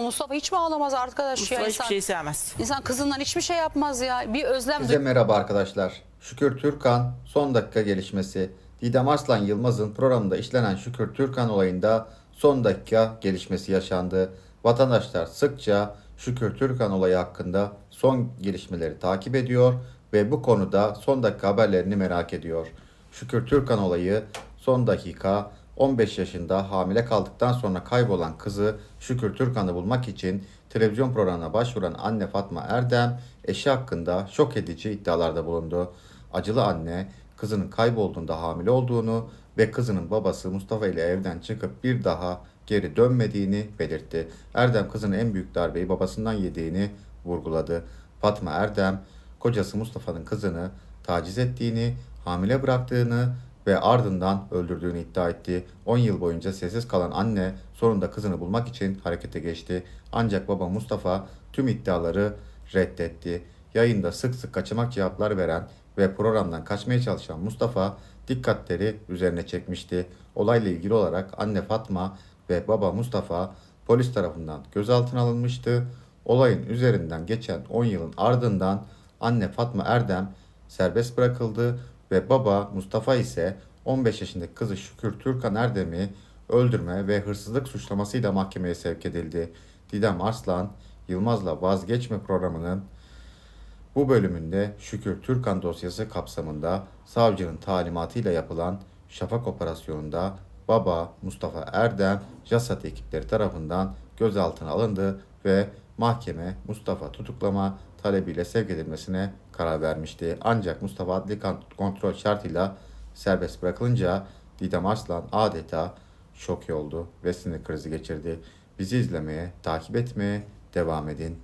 Mustafa hiç mi ağlamaz arkadaş Mustafa ya? hiçbir İnsan, şey sevmez. insan kızından hiçbir şey yapmaz ya. Bir özlem Size merhaba arkadaşlar. Şükür Türkan son dakika gelişmesi. Didem Arslan Yılmaz'ın programında işlenen Şükür Türkan olayında son dakika gelişmesi yaşandı. Vatandaşlar sıkça Şükür Türkan olayı hakkında son gelişmeleri takip ediyor ve bu konuda son dakika haberlerini merak ediyor. Şükür Türkan olayı son dakika 15 yaşında hamile kaldıktan sonra kaybolan kızı Şükür Türkan'ı bulmak için televizyon programına başvuran anne Fatma Erdem eşi hakkında şok edici iddialarda bulundu. Acılı anne kızının kaybolduğunda hamile olduğunu ve kızının babası Mustafa ile evden çıkıp bir daha geri dönmediğini belirtti. Erdem kızının en büyük darbeyi babasından yediğini vurguladı. Fatma Erdem kocası Mustafa'nın kızını taciz ettiğini, hamile bıraktığını ve ardından öldürdüğünü iddia etti. 10 yıl boyunca sessiz kalan anne sonunda kızını bulmak için harekete geçti. Ancak baba Mustafa tüm iddiaları reddetti. Yayında sık sık kaçamak cevaplar veren ve programdan kaçmaya çalışan Mustafa dikkatleri üzerine çekmişti. Olayla ilgili olarak anne Fatma ve baba Mustafa polis tarafından gözaltına alınmıştı. Olayın üzerinden geçen 10 yılın ardından anne Fatma Erdem serbest bırakıldı ve baba Mustafa ise 15 yaşındaki kızı Şükür Türkan Erdem'i öldürme ve hırsızlık suçlamasıyla mahkemeye sevk edildi. Didem Arslan, Yılmaz'la Vazgeçme programının bu bölümünde Şükür Türkan dosyası kapsamında savcının talimatıyla yapılan Şafak operasyonunda baba Mustafa Erdem, JASAT ekipleri tarafından gözaltına alındı ve mahkeme Mustafa tutuklama talebiyle sevk edilmesine karar vermişti. Ancak Mustafa adli kontrol şartıyla serbest bırakılınca Didem Arslan adeta şok oldu ve sinir krizi geçirdi. Bizi izlemeye, takip etmeye devam edin.